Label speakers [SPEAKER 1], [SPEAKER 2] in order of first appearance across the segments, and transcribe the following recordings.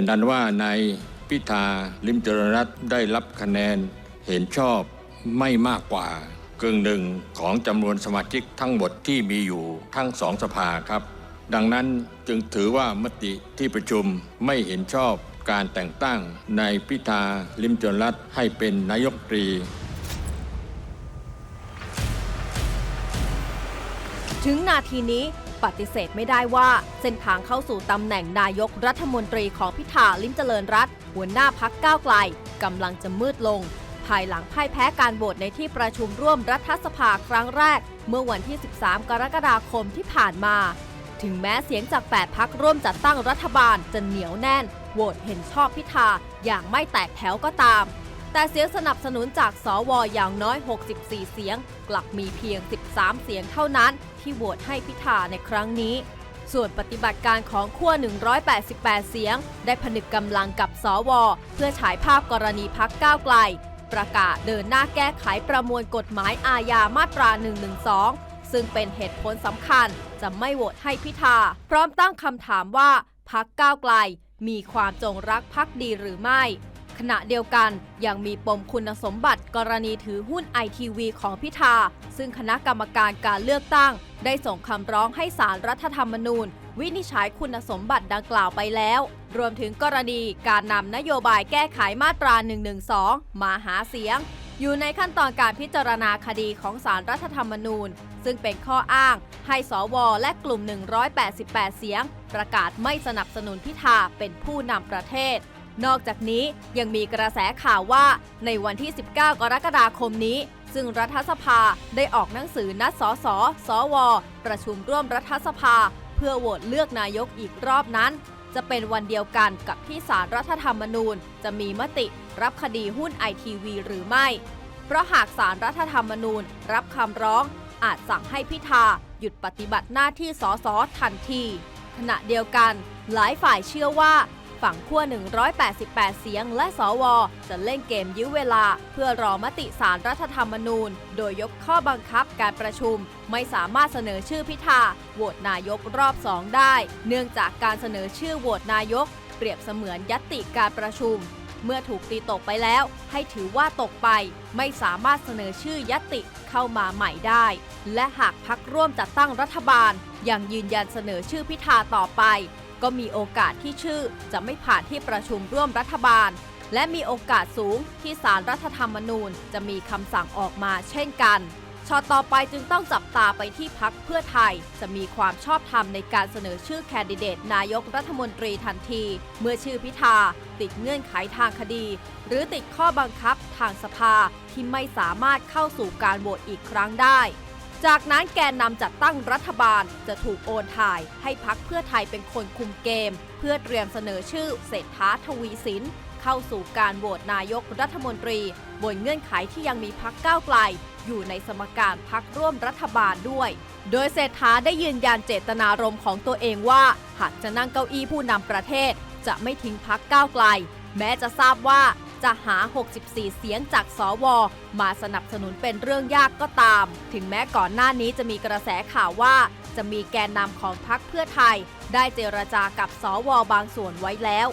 [SPEAKER 1] เป็นอันว่านายพิธาลิมเจริญรัตได้รับคะแนนเห็นชอบไม่มากกว่ากึ่งหนึ่งของจำนวนสมาชิกทั้งหมดที่มีอยู่ทั้งสองสภาครับ ดังนั้นจึงถือว่ามติที่ประชุมไม่เห็นชอบการแต่งตั้งนายพิธาลิมจรรัตให้เป็นนายกตรี
[SPEAKER 2] ถึงนาทีนี้ ปฏิเสธไม่ได้ว่า เส้นทางเข้าสู่ตำแหน่งนายกรัฐมนตรีของพิธาลิ้มเจริญรัตหัวหน้าพักก้าวไกลกำลังจะมืดลง ภายหลังพ่ายแพ้การโหวตในที่ประชุมร่วมรัฐสภาครั้งแรก เมื่อวันที่ 13 กรกฎาคมที่ผ่านมา ถึงแม้เสียงจาก 8 พักร่วมจัดตั้งรัฐบาลจะเหนียวแน่นโหวตเห็นชอบพิธาอย่างไม่แตกแถวก็ตาม แต่เสียงสนับสนุนจากสวอย่างน้อย 64 เสียง กลับมีเพียง 13 เสียงเท่านั้น ที่โหวตให้พิธาในครั้งนี้ ส่วนปฏิบัติการของขั้ว 188 เสียง ได้ผนึกกำลังกับสว เพื่อฉายภาพกรณีพักก้าวไกล ประกาศเดินหน้าแก้ไขประมวลกฎหมายอาญามาตรา 112 ซึ่งเป็นเหตุผลสำคัญจะไม่โหวตให้พิธา พร้อมตั้งคำถามว่าพักก้าวไกล มีความจงรักภักดีหรือไม่ ขณะเดียวกันยังมีปมคุณสมบัติกรณีถือหุ้นไอทีวีของพิธา ซึ่งคณะกรรมการการเลือกตั้ง ได้ส่งคำร้องให้สารรัฐธรรมนูญ วินิจฉัยคุณสมบัติดังกล่าวไปแล้ว รวมถึงกรณีการนำนโยบายแก้ไขมาตรา 112 มาหาเสียง อยู่ในขั้นตอนการพิจารณาคดีของสารรัฐธรรมนูญ ซึ่งเป็นข้ออ้าง ให้สวและกลุ่ม 188 เสียง ประกาศไม่สนับสนุนพิธาเป็นผู้นำประเทศ นอกจากนี้ยังมีกระแสข่าวว่าในวันที่ 19 กรกฎาคมนี้ ซึ่งรัฐสภาได้ออกหนังสือนัดสสสว ประชุมร่วมรัฐสภา เพื่อโหวตเลือกนายกอีกรอบนั้น จะเป็นวันเดียวกันกับที่สารรัฐธรรมนูญ จะมีมติรับคดีหุ้นไอทีวีหรือไม่ เพราะหากสารรัฐธรรมนูญรับคำร้อง อาจสั่งให้พิธาหยุดปฏิบัติหน้าที่สสทันที ขณะเดียวกัน หลายฝ่ายเชื่อว่า ฝั่งขั้ว 188 เสียงและสว จะเล่นเกมยื้อเวลา เพื่อรอมติสารรัฐธรรมนูญ โดยยกข้อบังคับการประชุม ไม่สามารถเสนอชื่อพิธาโหวตนายกรอบ2ได้ เนื่องจากการเสนอชื่อโหวตนายก เปรียบเสมือนยัตติการประชุม เมื่อถูกตีตกไปแล้ว ให้ถือว่าตกไป ไม่สามารถเสนอชื่อยัตติเข้ามาใหม่ได้ และหากพักร่วมจัดตั้งรัฐบาลยังยืนยันเสนอชื่อพิธาต่อไป ก็มีโอกาสที่ชื่อจะไม่ผ่านที่ประชุมร่วมรัฐบาล และมีโอกาสสูงที่สารรัฐธรรมนูญจะมีคำสั่งออกมาเช่นกันชอตต่อไปจึงต้องจับตาไปที่พักเพื่อไทย จะมีความชอบธรรมในการเสนอชื่อแคนดิเดตนายกรัฐมนตรีทันที เมื่อชื่อพิธา ติดเงื่อนไขทางคดี หรือติดข้อบังคับทางสภาที่ไม่สามารถเข้าสู่การโหวตอีกครั้งได้ จากนั้นแกนนำจัดตั้งรัฐบาลจะถูกโอนถ่ายให้พักเพื่อไทยเป็นคนคุมเกม เพื่อเตรียมเสนอชื่อเศรษฐาทวีสิน เข้าสู่การโหวตนายกรัฐมนตรี บนเงื่อนไขที่ยังมีพักก้าวไกล อยู่ในสมการพักร่วมรัฐบาลด้วย โดยเศรษฐาได้ยืนยันเจตนารมณ์ของตัวเองว่า หากจะนั่งเก้าอี้ผู้นำประเทศ จะไม่ทิ้งพักก้าวไกล แม้จะทราบว่า จะหา 64 เสียงจากสว มาสนับสนุนเป็นเรื่องยากก็ตาม ถึงแม้ก่อนหน้านี้จะมีกระแสข่าวว่า จะมีแกนนำของพักเพื่อไทย ได้เจรจากับสวบางส่วนไว้แล้ว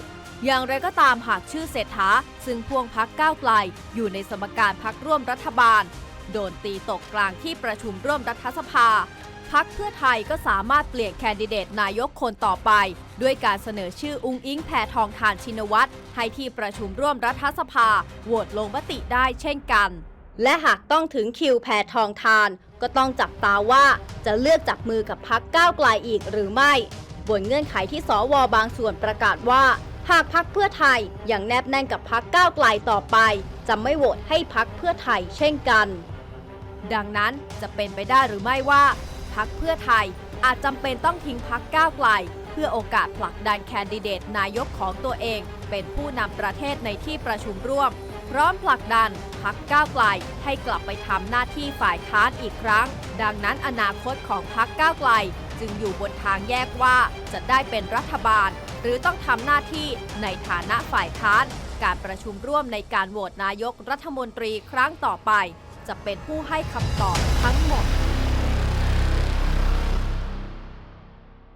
[SPEAKER 2] อย่างไรก็ตามหากชื่อเศรษฐาซึ่งพ่วงพักก้าวไกล อยู่ในสมการพักร่วมรัฐบาล โดนตีตกกลางที่ประชุมร่วมรัฐสภา พักเพื่อไทยก็สามารถเปลี่ยนแคนดิเดตนายกคนต่อไป ด้วยการเสนอชื่ออุ้งอิงแพทองทานชินวัตรให้ที่ประชุมร่วมรัฐสภาโหวตลงมติได้เช่นกัน และหากต้องถึงคิวแพทองทาน ก็ต้องจับตาว่าจะเลือกจับมือกับพักก้าวไกลอีกหรือไม่ บนเงื่อนไขที่สวบางส่วนประกาศว่า หากพักเพื่อไทยยังแนบแน่นกับพักก้าวไกลต่อไป จะไม่โหวตให้พักเพื่อไทยเช่นกัน ดังนั้นจะเป็นไปได้หรือไม่ว่า พักเพื่อไทย อาจจำเป็นต้องทิ้งพักก้าวไกล เพื่อโอกาสผลักดันแคนดิเดตนายกของตัวเอง เป็นผู้นำประเทศในที่ประชุมร่วม พร้อมผลักดันพักก้าวไกลให้กลับไปทำหน้าที่ฝ่ายค้านอีกครั้ง ดังนั้นอนาคตของพักก้าวไกล จึงอยู่บนทางแยกว่าจะได้เป็นรัฐบาล หรือต้องทำหน้าที่ในฐานะฝ่ายค้าน การประชุมร่วมในการโหวตนายกรัฐมนตรีครั้งต่อไป จะเป็นผู้ให้คำตอบทั้งหมด